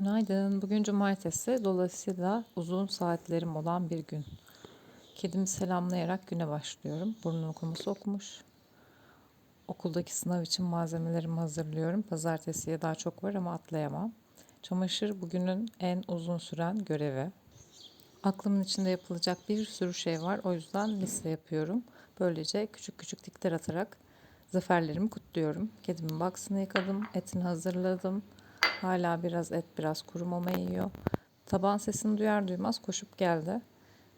Günaydın. Bugün cumartesi. Dolayısıyla uzun saatlerim olan bir gün. Kedimi selamlayarak güne başlıyorum. Burnunu kumu okumuş. Okuldaki sınav için malzemelerimi hazırlıyorum. Pazartesiye daha çok var ama atlayamam. Çamaşır bugünün en uzun süren görevi. Aklımın içinde yapılacak bir sürü şey var. O yüzden liste yapıyorum. Böylece küçük küçük tikler atarak zaferlerimi kutluyorum. Kedimin baksını yıkadım, etini hazırladım. Hala biraz et, biraz kuru mama yiyor. Taban sesini duyar duymaz koşup geldi.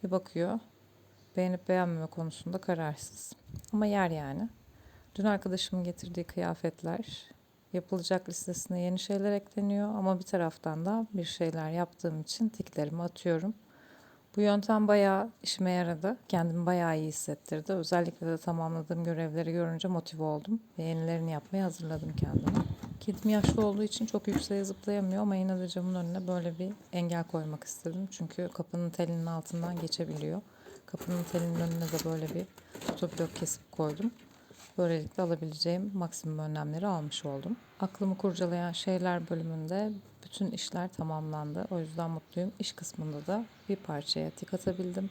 Bir bakıyor. Beğenip beğenmeme konusunda kararsız. Ama yer yani. Dün arkadaşımın getirdiği kıyafetler, yapılacak listesine yeni şeyler ekleniyor ama bir taraftan da bir şeyler yaptığım için tiklerimi atıyorum. Bu yöntem bayağı işime yaradı. Kendimi bayağı iyi hissettirdi. Özellikle de tamamladığım görevleri görünce motive oldum ve yenilerini yapmaya hazırladım kendimi. Kedim yaşlı olduğu için çok yükseğe zıplayamıyor ama yine de camın önüne böyle bir engel koymak istedim. Çünkü kapının telinin altından geçebiliyor. Kapının telinin önüne de böyle bir fotoblok kesip koydum. Böylelikle alabileceğim maksimum önlemleri almış oldum. Aklımı kurcalayan şeyler bölümünde bütün işler tamamlandı. O yüzden mutluyum. İş kısmında da bir parçaya tik atabildim.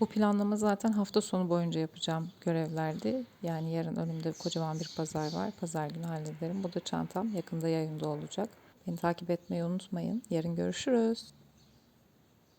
Bu planlama zaten hafta sonu boyunca yapacağım görevlerdi. Yani yarın önümde kocaman bir pazar var. Pazar günü hallederim. Bu da çantam yakında yayında olacak. Beni takip etmeyi unutmayın. Yarın görüşürüz.